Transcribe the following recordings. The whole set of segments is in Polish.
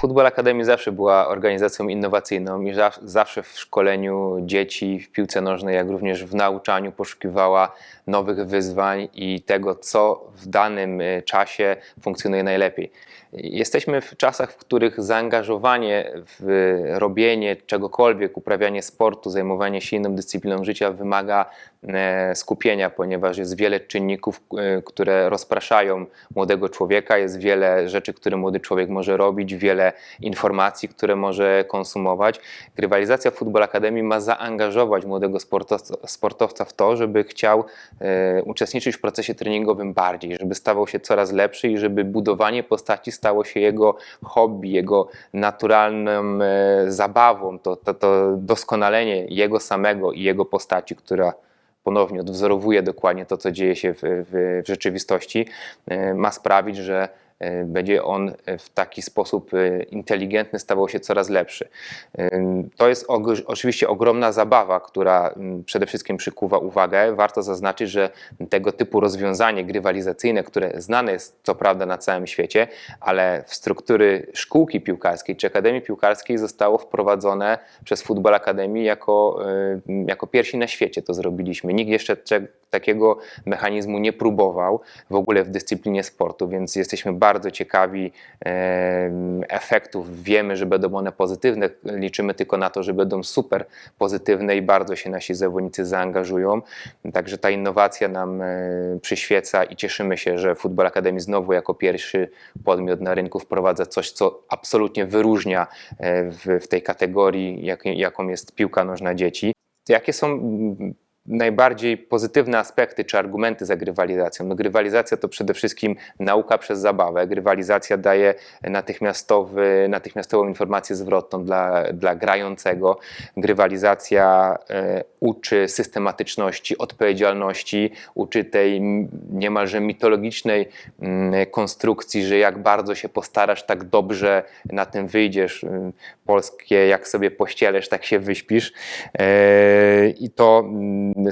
Futbol Akademii zawsze była organizacją innowacyjną i za- zawsze w szkoleniu dzieci w piłce nożnej, jak również w nauczaniu poszukiwała nowych wyzwań i tego, co w danym e, czasie funkcjonuje najlepiej. Jesteśmy w czasach, w których zaangażowanie w robienie czegokolwiek, uprawianie sportu, zajmowanie się inną dyscypliną życia wymaga skupienia, ponieważ jest wiele czynników, e, które rozpraszają młodego człowieka, jest wiele rzeczy, które młody człowiek może robić, wiele informacji, które może konsumować. Grywalizacja w Futbol Akademii ma zaangażować młodego sportowca, w to, żeby chciał e, uczestniczyć w procesie treningowym bardziej, żeby stawał się coraz lepszy i żeby budowanie postaci stało się jego hobby, jego naturalną e, zabawą, to, to, to doskonalenie jego samego i jego postaci, która ponownie odwzorowuje dokładnie to, co dzieje się w, w, w rzeczywistości, e, ma sprawić, że będzie on w taki sposób e, inteligentny stawał się coraz lepszy. E, To jest oczywiście ogromna zabawa, która przede wszystkim przykuwa uwagę. Warto zaznaczyć, że tego typu rozwiązanie grywalizacyjne, które znane jest co prawda na całym świecie, ale w struktury szkółki piłkarskiej czy akademii piłkarskiej zostało wprowadzone przez Futbol Akademii jako, e, jako pierwsi na świecie to zrobiliśmy. Nikt jeszcze cze- takiego mechanizmu nie próbował w ogóle w dyscyplinie sportu, więc jesteśmy bardzo ciekawi efektów. Wiemy, że będą one pozytywne, liczymy tylko na to, że będą super pozytywne i bardzo się nasi zawodnicy zaangażują. Także ta innowacja nam e, przyświeca i cieszymy się, że Futbol Akademii znowu jako pierwszy podmiot na rynku wprowadza coś, co absolutnie wyróżnia e, w, tej kategorii, jak, jaką jest piłka nożna dzieci. Jakie są najbardziej pozytywne aspekty czy argumenty za grywalizacją? No, grywalizacja to przede wszystkim nauka przez zabawę. Grywalizacja daje natychmiastowy, natychmiastową informację zwrotną dla, dla grającego. Grywalizacja e, uczy systematyczności, odpowiedzialności, uczy tej m, niemalże mitologicznej mm, konstrukcji, że jak bardzo się postarasz, tak dobrze na tym wyjdziesz. Polskie, jak sobie pościelesz, tak się wyśpisz. E, I to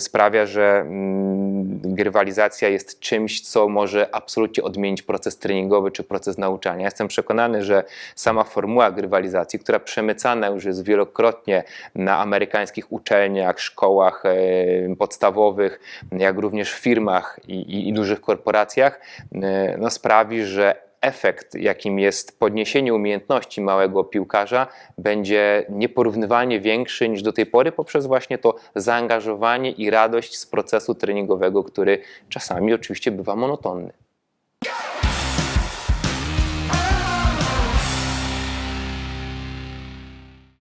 sprawia, że mm, grywalizacja jest czymś, co może absolutnie odmienić proces treningowy czy proces nauczania. Jestem przekonany, że sama formuła grywalizacji, która przemycana już jest wielokrotnie na amerykańskich uczelniach, szkołach e, podstawowych, jak również w firmach i, i, i dużych korporacjach, e, no, sprawi, że efekt, jakim jest podniesienie umiejętności małego piłkarza, będzie nieporównywalnie większy niż do tej pory poprzez właśnie to zaangażowanie i radość z procesu treningowego, który czasami oczywiście bywa monotonny.